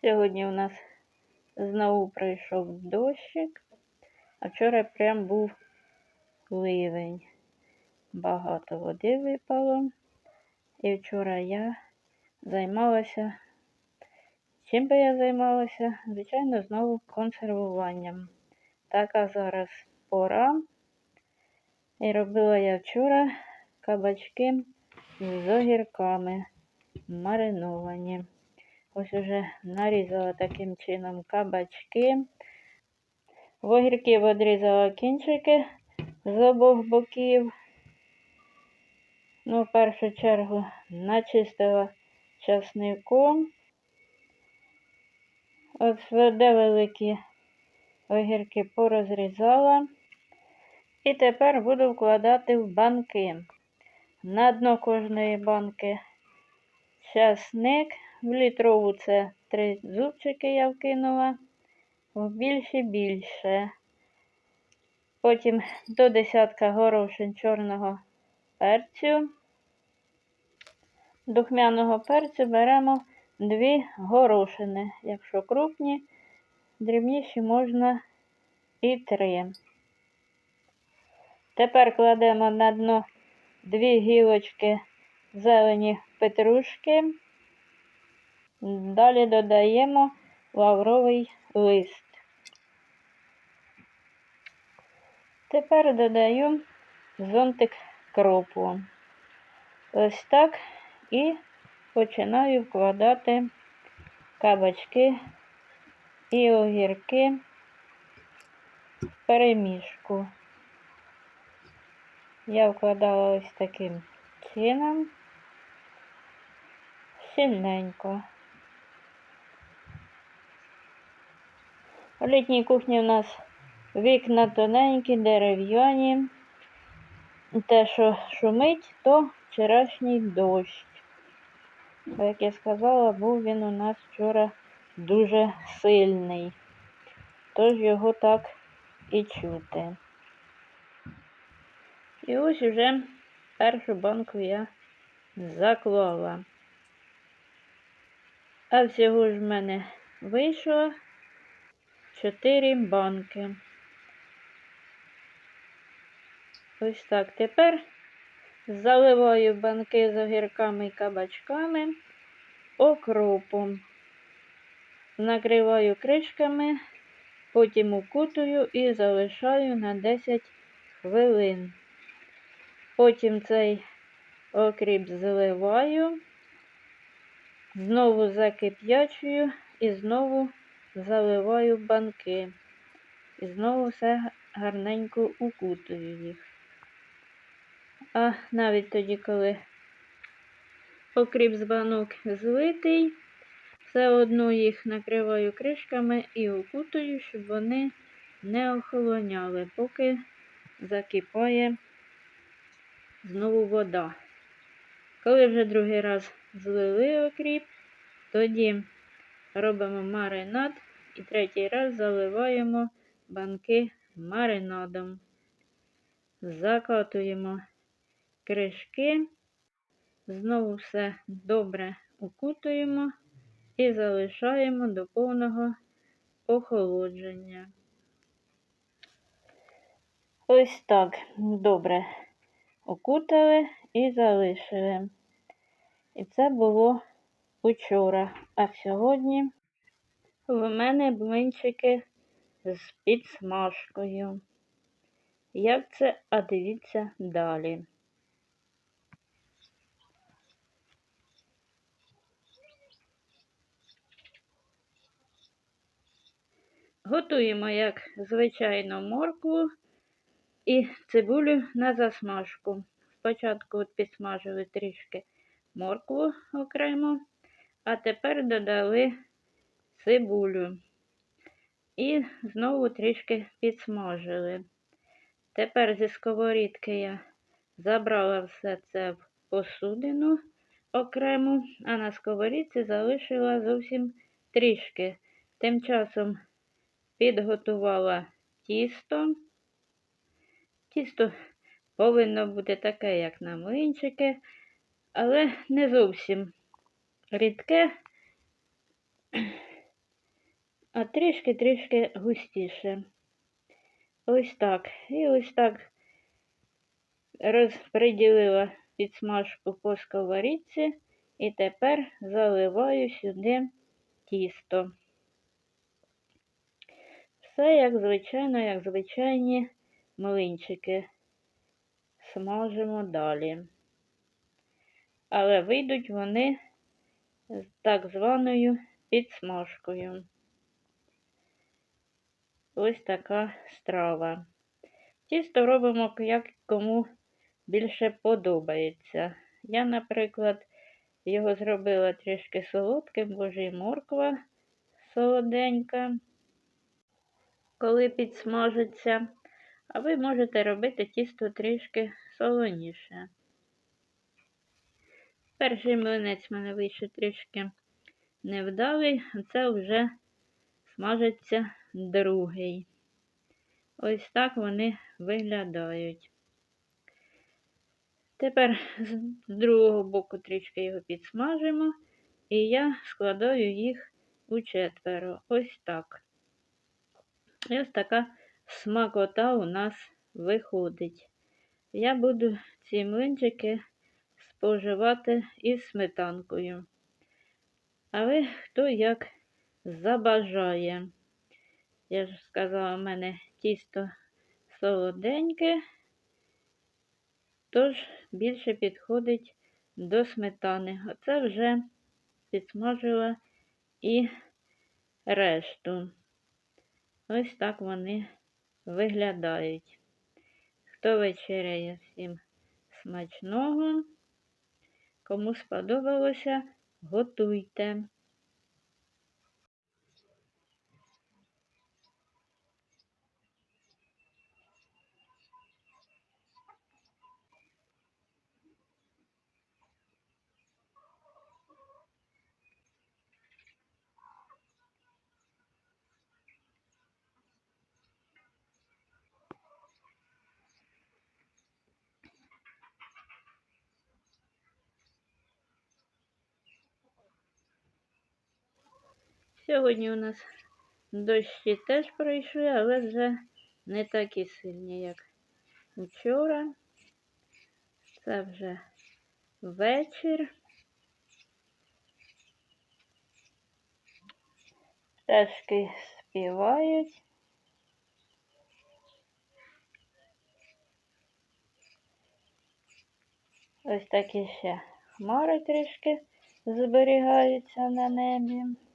Сьогодні у нас знову прийшов дощик, а вчора прям був ливень. Багато води випало. І вчора я займалася. Чим би я займалася? Звичайно, знову консервуванням. Така зараз пора. І робила я вчора кабачки з огірками мариновані. Ось уже нарізала таким чином кабачки. В огірків відрізала кінчики з обох боків. Ну, в першу чергу начистила часником. От де великі огірки порозрізала. І тепер буду вкладати в банки. На дно кожної банки часник. В літрову це три зубчики я вкинула, в більше більше. Потім до десятка горошин чорного перцю. Духмяного перцю беремо дві горошини. Якщо крупні, дрібніші можна і три. Тепер кладемо на дно дві гілочки зелені петрушки. Далі додаємо лавровий лист. Тепер додаю зонтик кропу. Ось так і починаю вкладати кабачки і огірки в перемішку. Я вкладала ось таким чином сильненько. В літній кухні у нас вікна тоненькі, дерев'яні. Те, що шумить, то вчорашній дощ. Бо, як я сказала, був він у нас вчора дуже сильний. Тож його так і чути. І ось уже першу банку я заклала. А всього ж в мене вийшло 4 банки. Ось так. Тепер заливаю банки з огірками і кабачками окропом. Накриваю кришками, потім укутую і залишаю на 10 хвилин. Потім цей окріп зливаю, знову закип'ячую і знову заливаю банки. І знову все гарненько укутую їх. А навіть тоді, коли окріп з банок злитий, все одно їх накриваю кришками і укутую, щоб вони не охолоняли, поки закипає знову вода. Коли вже другий раз злили окріп, тоді робимо маринад і третій раз заливаємо банки маринадом. Закатуємо кришки, знову все добре укутуємо і залишаємо до повного охолодження. Ось так добре окутали і залишили. І це було учора. А сьогодні в мене блинчики з підсмажкою. Як це, а дивіться далі. Готуємо, як звичайно, моркву і цибулю на засмажку. Спочатку підсмажили трішки моркву окремо, а тепер додали цибулю. І знову трішки підсмажили. Тепер зі сковорідки я забрала все це в посудину окремо, а на сковорідці залишила зовсім трішки. Тим часом підготувала тісто. Тісто повинно бути таке, як на млинчики, але не зовсім рідке. А трішки-трішки густіше. Ось так. І ось так розподілила підсмажку по сковорідці і тепер заливаю сюди тісто. Все як звичайно, як звичайні млинчики. Смажимо далі. Але вийдуть вони з так званою підсмажкою. Ось така страва. Тісто робимо, як кому більше подобається. Я, наприклад, його зробила трішки солодким, бо ж і морква солоденька, коли підсмажиться. А ви можете робити тісто трішки солоніше. Перший млинець в мене вийшов трішки невдалий, а це вже смажиться другий. Ось так вони виглядають. Тепер з другого боку трішки його підсмажимо, і я складаю їх у четверо. Ось так. І ось така смакота у нас виходить. Я буду ці млинчики споживати із сметанкою. Але хто як забажає. Я ж сказала, в мене тісто солоденьке, тож більше підходить до сметани. Оце вже підсмажила і решту. Ось так вони виглядають. Хто вечеряє всім смачного, кому сподобалося, готуйте. Сьогодні у нас дощі теж пройшли, але вже не такі сильні, як вчора. Це вже вечір. Пташки співають. Ось такі ще хмари трішки зберігаються на небі.